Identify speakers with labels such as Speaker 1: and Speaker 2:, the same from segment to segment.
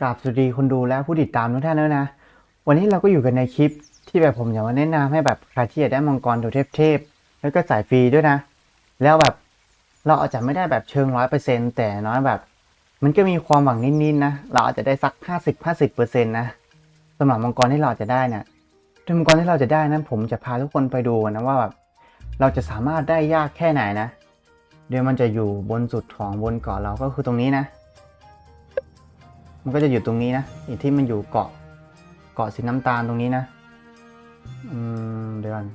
Speaker 1: กราบสวัสดีคนดูและผู้ติดตามทุกท่านแล้วยนะ วันนี้เราก็อยู่กันในคลิปที่แบบผมอยากมาแนะนำให้แบบใครที่อยากได้มังกรตัวเทพๆแล้วก็สายฟรีด้วยนะ แล้วแบบเราอาจจะไม่ได้แบบเชิงร้อยเปอร์เซ็นต์แต่น้อยแบบ มันก็มีความหวังนิดๆนะ เราอาจจะได้สักห้าสิบห้าสิบเปอร์เซ็นต์นะสำหรับมังกรที่เราจะได้นี่ยโดยมังกรที่เราจะได้นั้นผมจะพาทุกคนไปดูนะว่าแบบเราจะสามารถได้ยากแค่ไหนนะ เดี๋ยวมันจะอยู่บนสุดของบนเกาะเราก็คือตรงนี้นะ มันก็จะอยู่ตรงนี้นะอีกที่มันอยู่เกาะเกาะสีน้ำตาลตรงนี้นะอืมเดี๋ยวก่อน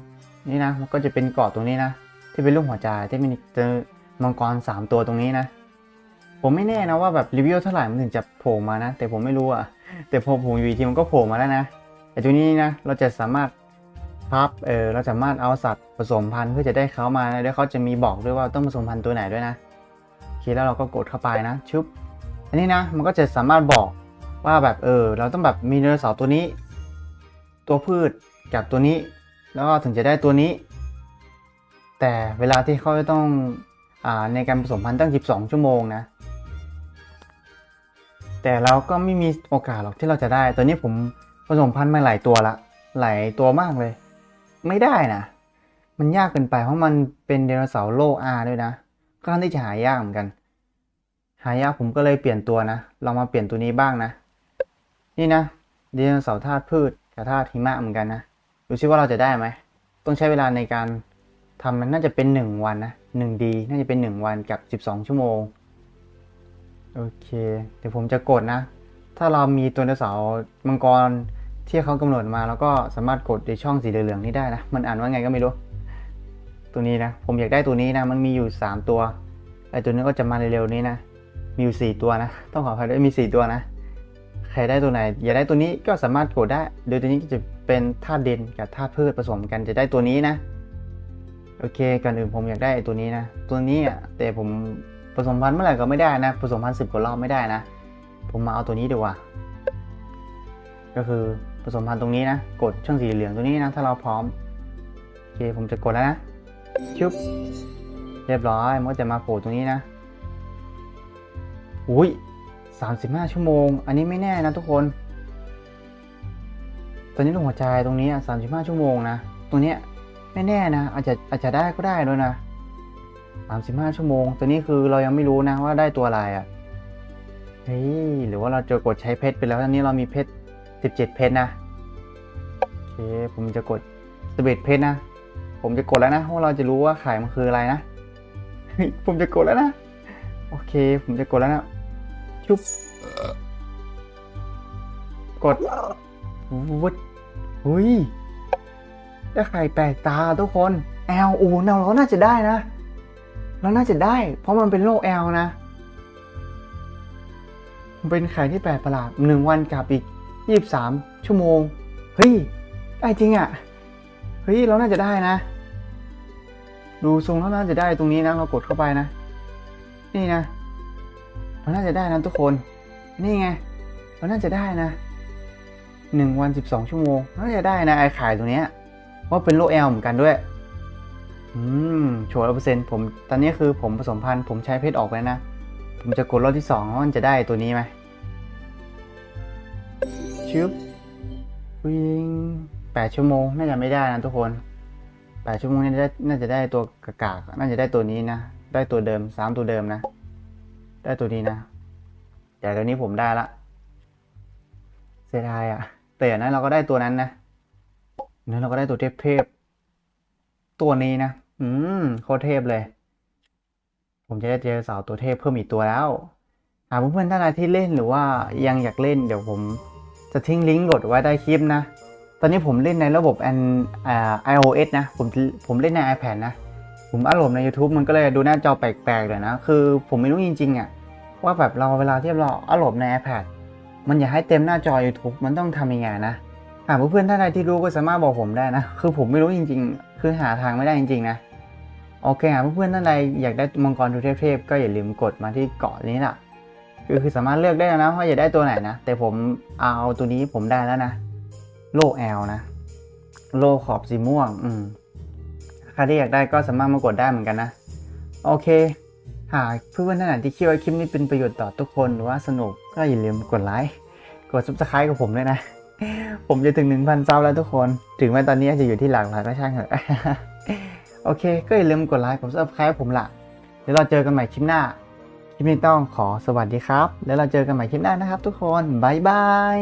Speaker 1: นี่นะมันก็จะเป็นเกาะตรงนี้นะที่เป็นรูปหัวใจที่มันจอมังกรสามตัวตรงนี้นะ ผมไม่แน่นะว่าแบบรีวิวเท่าไหร่มันถึงจะโผล่มานะ แต่ผมไม่รู้อะแต่พอผมอยู่อีกทีมันก็โผล่มาแล้วนะแต่ตัวนี้นะเราจะสามารถพับเออเราสามารถเอาสัตว์ผสมพันธุ์เพื่อจะได้เขามานะแล้วเขาจะมีบอกด้วยว่าต้องผสมพันธุ์ตัวไหนด้วยนะโอเคแล้วเราก็กดเข้าไปนะชุบ อันนี้นะมันก็จะสามารถบอกว่าแบบเออเราต้องแบบมีไดโนเสาร์ตัวนี้ ตัวพืชกับตัวนี้ แล้วก็ถึงจะได้ตัวนี้ แต่เวลาที่เขาจะต้องอ่าในการผสมพันธุ์ตั้ง 12 ชั่วโมงนะ แต่เราก็ไม่มีโอกาสหรอกที่เราจะได้ ตัวนี้ผมผสมพันธุ์มาหลายตัวละหลายตัวมากเลย ไม่ได้นะมันยากเกินไปเพราะมันเป็นไดโนเสาร์โลอาด้วยนะก็ค่อนข้างที่จะหายากเหมือนกัน หายากผมก็เลยเปลี่ยนตัวนะ ลองมาเปลี่ยนตัวนี้บ้างนะ นี่นะไดโนเสาร์ธาตุพืชกับธาตุหิมะเหมือนกันนะ ดูซิว่าเราจะได้ไหม ต้องใช้เวลาในการทำมันน่าจะเป็น 1 วันนะ1ดีน่าจะเป็น 1 วันกับ 12 ชั่วโมง โอเค เดี๋ยวผมจะกดนะ ถ้าเรามีตัวเสาร์มังกรที่เขากำหนดมาแล้วก็สามารถกดในช่องสีเหลืองๆนี้ได้นะ มันอ่านว่าไงก็ไม่รู้ ตัวนี้นะ ผมอยากได้ตัวนี้นะ มันมีอยู่ 3 ตัว ไอตัวนี้ก็จะมาเร็วๆนี้นะ มีอยู่4ตัวนะ ต้องขออภัยด้วยมี4ตัวนะ ใครได้ตัวไหน อยากได้ตัวนี้ก็สามารถกดได้โดยตัวนี้ก็จะเป็นธาตุดินกับธาตุพืชผสมกันจะได้ตัวนี้นะ โอเคก่อนอื่นผมอยากได้ตัวนี้นะ ตัวนี้อะแต่ผมผสมพันธุ์เมื่อไหร่ก็ไม่ได้นะ ผสมพันธุ์สิบกว่ารอบไม่ได้นะ ผมมาเอาตัวนี้ดีกว่า ก็คือผสมพันธุ์ตรงนี้นะ กดช่องสีเหลืองตัวนี้นะ ถ้าเราพร้อม โอเคผมจะกดแล้วนะชุบเรียบร้อยมันก็จะมาโผล่ตรงนี้นะ อุ้ยสามสิบห้าชั่วโมง อันนี้ไม่แน่นะทุกคน ตอนนี้ตรงหัวใจตรงนี้สามสิบห้าชั่วโมงนะ ตรงเนี้ยไม่แน่นะ อาจจะอาจจะได้ก็ได้ด้วยนะสามสิบห้าชั่วโมง ตัวนี้คือเรายังไม่รู้นะว่าได้ตัวอะไรอะ่ะ เฮ้ย หรือว่าเราจะกดใช้เพชรไปแล้วตอนนี้เรามีเพชรสิบเจ็ดเพชรนะ โอเค ผมจะกดสิบเอ็ดเพชรนะ ผมจะกดแล้วนะเพราเราจะรู้ว่าไข่มันคืออะไรนะ ผมจะกดแล้วนะ โอเค ผมจะกดแล้วนะ ชุบกดวุดหุยได้ไข่แปลกตาทุกคนแอลอูเราเราน่าจะได้นะ เราน่าจะได้ เพราะมันเป็นโรคแอลนะมันเป็นไข่ที่แปลกประหลาดหนึ่งวันกับอีกยี่สิบสามชั่วโมง เฮ้ย ได้จริงอะ่ะ เฮ้ย เราน่าจะได้นะ ดูทรงแล้วน่าจะได้ตรงนี้นะ เรากดเข้าไปนะ นี่นะ เราน่าจะได้นะทุกคน นี่ไงเราน่าจะได้นะหนึ่งวันสิบสองชั่วโมง น่าจะได้นะไอ้ขายตัวเนี้ยว่าเป็นโรแอลเหมือนกันด้วย อืมชัวร์ร้อยเปอร์เซ็นต์ผมตอนนี้คือผมผสมพันธุ์ผมใช้เพชรออกไปนะ ผมจะกดรอบที่สองว่ามันจะได้ตัวนี้ไหมชึบวิ่งแปดชั่วโมง น่าจะไม่ได้นะทุกคนแปดชั่วโมงน่าจะได้น่าจะได้ตัวกากาน่าจะได้ตัวนี้นะ ได้ตัวเดิมสามตัวเดิมนะ ได้ตัวนี้นะแต่ตัวนี้ผมได้ละ เสียดายอะแต่อย่างนั้นเราก็ได้ตัวนั้นนะนั้นเราก็ได้ตัวเทพเทพตัวนี้นะ อืมโคตรเทพเลย ผมจะได้เจอสาวตัวเทพเพิ่มอีกตัวแล้วหากเพื่อนๆท่านใดที่เล่นหรือว่ายังอยากเล่นเดี๋ยวผมจะทิ้งลิงก์กดไว้ใต้คลิปนะ ตอนนี้ผมเล่นในระบบ an อ่า iOS นะ ผมผมเล่นใน iPad นะ ผมอัดลงใน YouTube มันก็เลยดูหน้าจอแปลกๆเลยนะ คือผมไม่รู้จริงๆอะว่าแบบเราเวลาที่เราอัดลงใน iPad มันอยากให้เต็มหน้าจอ YouTube มันต้องทำยังไงนะหากเพื่อนๆท่านใดที่รู้ก็สามารถบอกผมได้นะ คือผมไม่รู้จริง ๆ คือหาทางไม่ได้จริงๆนะ โอเคหากเพื่อนๆท่านใดอยากได้มังกรทูเทพๆก็อย่าลืมกดมาที่เกาะนี้ล่ะคือคือสามารถเลือกได้แล้วนะว่าอยากได้ตัวไหนนะ แต่ผมเอาตัวนี้ผมได้แล้วนะ โลแอลนะ โลขอบสีม่วง อืม ครที่อยากได้ก็สามารถมากดได้เหมือนกันนะ โอเค หากเพื่อนๆท่านไหนที่คิดว่าคลิปนี้เป็นประโยชน์ต่อทุกคนหรือว่าสนุกก็อย่าลืมกดไลค์กด subscribe กับผมด้วยนะ ผมจะถึง 1,000ซับแล้วทุกคน ถึงแม้ตอนนี้อาจจะอยู่ที่หลักหลักก็ช่างเถอะโอเค ก็อย่าลืมกดไลค์กด subscribe ผมละเดี๋ยวเราเจอกันใหม่คลิปหน้าคลิปนี้ต้องขอสวัสดีครับ แล้วเราเจอกันใหม่คลิปหน้านะครับ ทุกคนบ๊ายบาย